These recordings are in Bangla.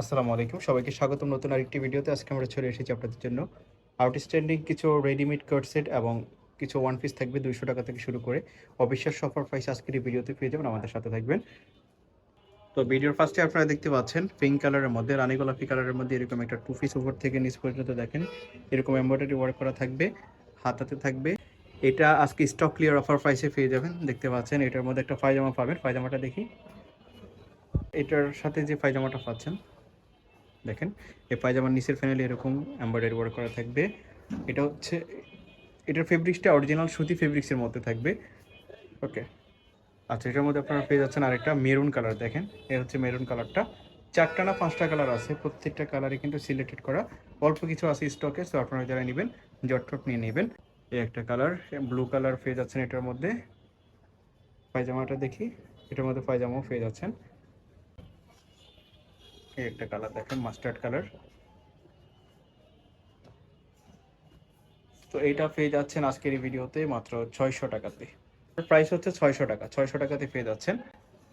আসসালামু আলাইকুম। সবাইকে স্বাগতম নতুন আরেকটি ভিডিওতে। আজকে আমরা চলে এসেছি আপনাদের জন্য আউটস্ট্যান্ডিং কিছু রেডিমেড সেট এবং কিছু ওয়ান পিস থাকবে দুইশো টাকা থেকে শুরু করে। অবিশ্বাস্য অফার প্রাইস আজকের এই ভিডিওতে পেয়ে যাবেন। আমাদের সাথে থাকবেন। তো ভিডিওর ফার্স্টে আপনারা দেখতে পাচ্ছেন পিঙ্ক কালারের মধ্যে, রানী গোলাপি কালারের মধ্যে এরকম একটা টু পিস উপর থেকে নিচ পর্যন্ত দেখেন। এরকম এমব্রয়ডারি ওয়ার্ক করা থাকবে, হাতাতে থাকবে। এটা আজকে স্টক ক্লিয়ার অফার প্রাইসে পেয়ে যাবেন। দেখতে পাচ্ছেন এটার মধ্যে একটা পায়জামা পাবেন। পায়জামাটা দেখি। এটার সাথে যে পায়জামাটা পাচ্ছেন দেখেন এই পায়জামার নিচের ফ্যানেলে এরকম এমব্রয়ডারি ওয়ার্ক করা থাকবে। এটা হচ্ছে, এটার ফেব্রিক্সটা অরিজিনাল সুতি ফেব্রিক্সের মধ্যে থাকবে। ওকে আচ্ছা এটার মধ্যে আপনারা পেয়ে যাচ্ছেন আরেকটা মেরুন কালার দেখেন। এ হচ্ছে মেরুন কালারটা চারটা না পাঁচটা কালার আছে, প্রত্যেকটা কালারে কিন্তু সিলেক্টেড করা। অল্প কিছু আছে স্টকে সো আপনারা যারা নেবেন জটফট নিয়ে নেবেন। এই একটা কালার ব্লু কালার পেয়ে যাচ্ছেন এটার মধ্যে। পায়জামাটা দেখি, এটার মধ্যে পায়জামাও পেয়ে যাচ্ছেন। এই একটা কালার দেখেন মাস্টার্ড কালার তো এইটা পেয়ে যাচ্ছেন আজকের এই ভিডিওতে মাত্র ছয়শো টাকাতে। প্রাইস হচ্ছে ছয়শো টাকা, ছয়শো টাকাতে পেয়ে যাচ্ছেন।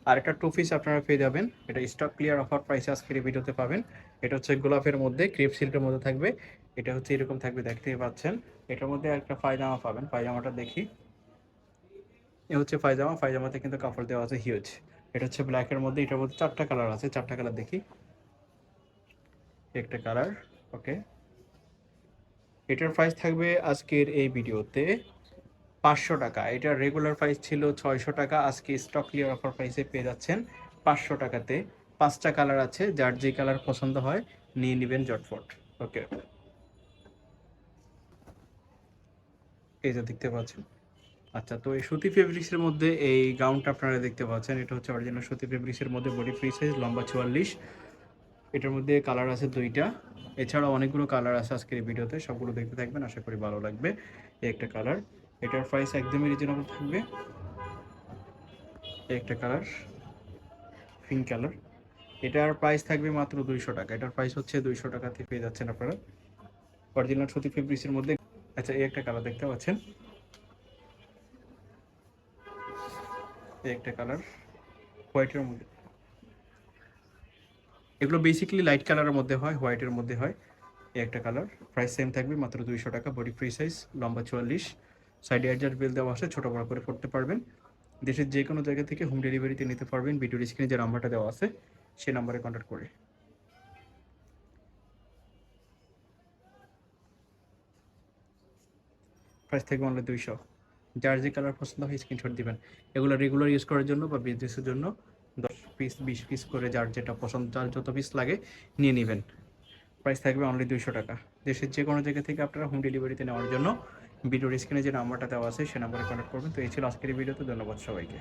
আর একটা টু পিস আপনারা পেয়ে যাবেন। এটা স্টক ক্লিয়ার অফার প্রাইসে আজকের এই ভিডিওতে পাবেন। এটা হচ্ছে গোলাপের মধ্যে ক্রেপ সিল্কের মধ্যে থাকবে। এটা হচ্ছে এরকম থাকবে, দেখতেই পাচ্ছেন। এটার মধ্যে একটা পায়জামা পাবেন, পায়জামাটা দেখি। এ হচ্ছে পায়জামা, পায়জামাতে কিন্তু কাপড় দেওয়া আছে হিউজ এটা হচ্ছে ব্ল্যাকের মধ্যে, এটার মধ্যে চারটা কালার আছে, চারটা কালার দেখি। একটা কালার ওকে এটার প্রাইস থাকবে আজকের এই ভিডিওতে পাঁচশো টাকা। এটার রেগুলার প্রাইস ছিল ছয়শো টাকা, আজকে স্টক ক্লিয়ার অফার প্রাইসে পেয়ে যাচ্ছেন পাঁচশো টাকাতে। পাঁচটা কালার আছে, যার যে কালার পছন্দ হয় নিয়ে নেবেন জটফট ওকে এই যে দেখতে পাচ্ছেন। আচ্ছা তো এই সুতি ফেব্রিক্সের মধ্যে এই গাউনটা আপনারা দেখতে পাচ্ছেন। এটা হচ্ছে অরিজিনাল সুতি ফেব্রিক্সের মধ্যে বডি ফ্রি সাইজ লম্বা চুয়াল্লিশ। এটার মধ্যে কালার আছে দুইটা। এছাড়াও অনেকগুলো কালার আছে আজকের ভিডিওতে, সবগুলো দেখতে থাকবেন, আশা করি ভালো লাগবে এই একটা কালার এটার প্রাইস একদমই রিজনেবল থাকবে। এই একটা কালার পিঙ্ক কালার এটার প্রাইস থাকবে মাত্র দুইশো টাকা। এটার প্রাইস হচ্ছে দুইশো টাকাতে পেয়ে যাচ্ছেন আপনারা। অরিজিনাল সুতি ফেব্রিক্সের মধ্যে আচ্ছা এই একটা কালার দেখতে পাচ্ছেন। এই একটা কালার হোয়াইটের মধ্যে। এগুলো বেসিক্যালি লাইট কালারের মধ্যে হয় হোয়াইটের মধ্যে হয়। এই একটা কালার প্রাইস সেম থাকবে মাত্র দুইশো টাকা বডি ফ্রি সাইজ লম্বা চুয়াল্লিশ। সাইডে অ্যাডজাস্ট বিল দেওয়া আছে, ছোটো বড় করে পড়তে পারবেন। দেশের যে কোনো জায়গা থেকে হোম ডেলিভারিতে নিতে পারবেন ভিডিওর স্ক্রিনে যে নাম্বারটা দেওয়া আছে সেই নাম্বারে কন্ট্যাক্ট করে। প্রাইস থাকবে অনলি দুইশো। যার যে কালার পছন্দ হয় স্ক্রিনশট দিবেন। এগুলো রেগুলার ইউজ করার জন্য বা বিজনেসের জন্য পিস বিশ পিস করে যার যেটা পছন্দ, যার যত পিস লাগে, নিয়ে নেবেন। প্রাইস থাকবে অনলি দুইশো টাকা। দেশের যে কোনো জায়গা থেকে আপনারা হোম ডেলিভারিতে নেওয়ার জন্য ভিডিওর স্ক্রিনে যে নাম্বারটা দেওয়া আছে, সে নাম্বারে কন্ট্যাক্ট করবেন। তো এই ছিল আজকের ভিডিওতে ধন্যবাদ সবাইকে।